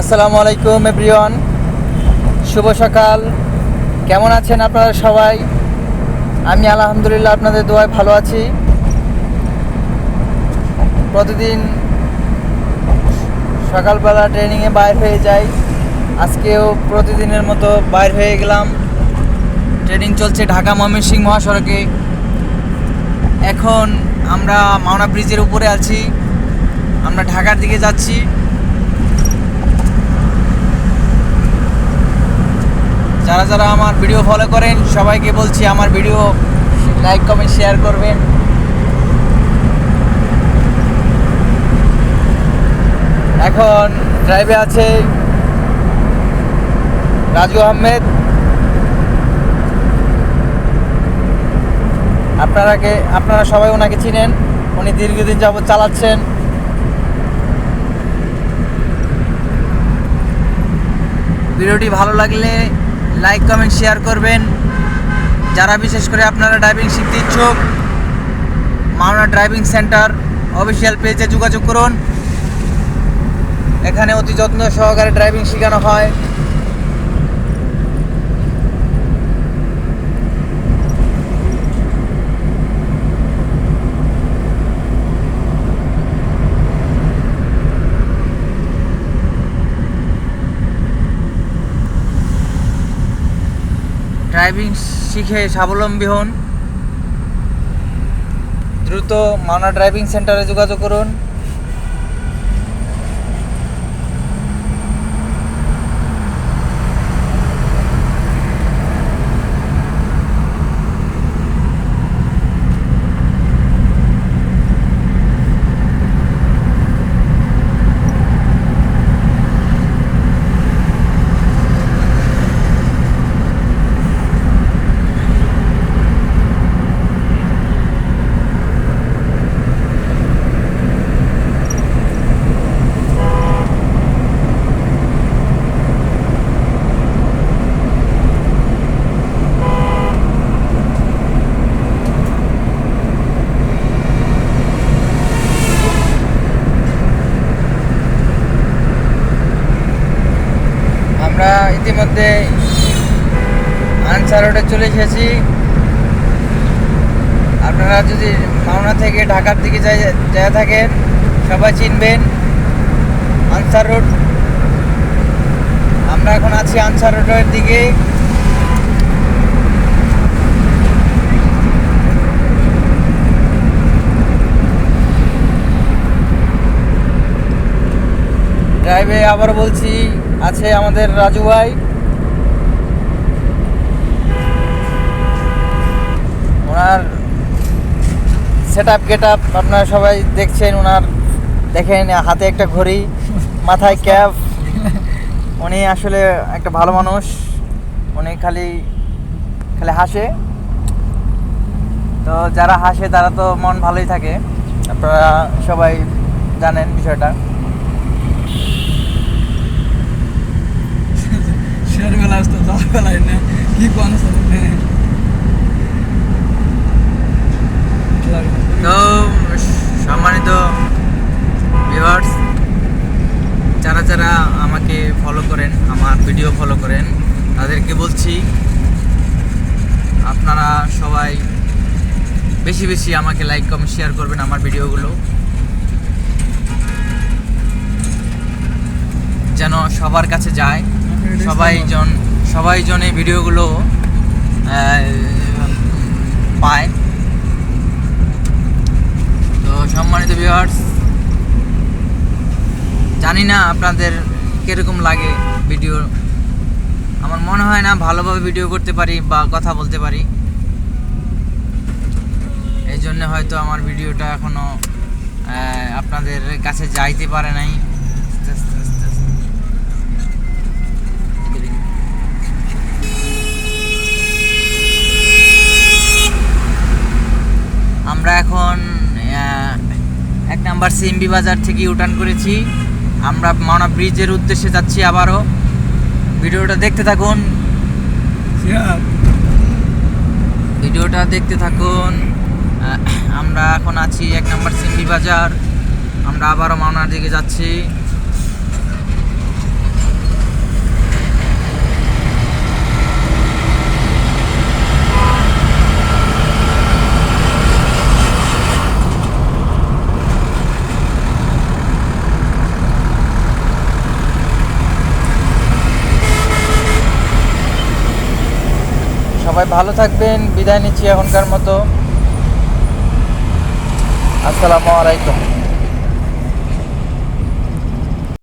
আসসালামু আলাইকুম, এভরিওয়ান। শুভ সকাল। কেমন আছেন আপনারা সবাই? আমি আলহামদুলিল্লাহ আপনাদের দোয়ায় ভালো আছি। প্রতিদিন সকালবেলা ট্রেনিংয়ে বাইর হয়ে যাই। আজকেও প্রতিদিনের মতো বাইর হয়ে গেলাম। ট্রেনিং চলছে ঢাকা ময়মনসিংহ মহাসড়কে। এখন আমরা মাওনা ব্রিজের উপরে আছি। আমরা ঢাকার দিকে যাচ্ছি। যারা যারা আমার ভিডিও ফলো করেন, সবাইকে বলছি আমার ভিডিও লাইক কমেন্ট শেয়ার করবেন। এখন ড্রাইভে আছে রাজু আহমেদ। আপনারাকে, আপনারা সবাই ওনাকে চিনেন, উনি দীর্ঘদিন যাবৎ চালাচ্ছেন। ভিডিওটি ভালো লাগলে লাইক কমেন্ট শেয়ার করবেন। যারা বিশেষ করে আপনারা ড্রাইভিং শিখতে ইচ্ছুক, মাওনা ড্রাইভিং সেন্টার অফিসিয়াল পেজে যোগাযোগ করুন। এখানে অতি যত্ন সহকারে ড্রাইভিং শেখানো হয়। ড্রাইভিং শিখে স্বাবলম্বী হন। দ্রুত মানা ড্রাইভিং সেন্টারে যোগাযোগ করুন আমরা ইতিমধ্যে আনসার রোডে চলে এসেছি। আপনারা যদি মাওনা থেকে ঢাকার দিকে যায় থাকেন, সবাই চিনবেন আনসার রোড। আমরা এখন আছি আনসার রোডের দিকে। ড্রাইভে আবার বলছি আছে আমাদের রাজু ভাই। ওনার সেট আপ গেট আপ আপনারা সবাই দেখছেন, ওনার দেখেন, হাতে একটা ঘড়ি, মাথায় ক্যাপ। উনি আসলে একটা ভালো মানুষ। উনি খালি খালি হাসে। তো যারা হাসে, তারা তো মন ভালোই থাকে। আপনারা সবাই জানেন বিষয়টা। শেয়ারবেলা আসতো দশবেলায় না। কি কোন সম্মানিত ভিউয়ার্স যারা যারা আমাকে ফলো করেন, আমার ভিডিও ফলো করেন, তাদেরকে বলছি, আপনারা সবাই বেশি বেশি আমাকে লাইক কমেন্ট শেয়ার করবেন আমার ভিডিওগুলো যেন সবার কাছে যায়। সবাই জন সবাই জন এই ভিডিওগুলো পায়। তো সম্মানিত ভিউয়ার্স জানি না আপনাদের কীরকম লাগে ভিডিও। আমার মনে হয় না ভালোভাবে ভিডিও করতে পারি বা কথা বলতে পারি। এই জন্য হয়তো আমার ভিডিওটা এখনও আহ, আপনাদের কাছে যাইতে পারে নাই। আমরা এখন এক নাম্বার সিএমবি বাজার থেকে ইউটার্ন করেছি। আমরা মাওনা ব্রিজের উদ্দেশ্যে যাচ্ছি আবারও। ভিডিওটা দেখতে থাকুন। ভিডিওটা দেখতে থাকুন। আমরা এখন আছি এক নাম্বার সিএমবি বাজার। আমরা আবারও মাওনার দিকে যাচ্ছি। সবাই ভালো থাকবেন বিদায় নিচ্ছি এখনকার মতো। আসসালামু আলাইকুম।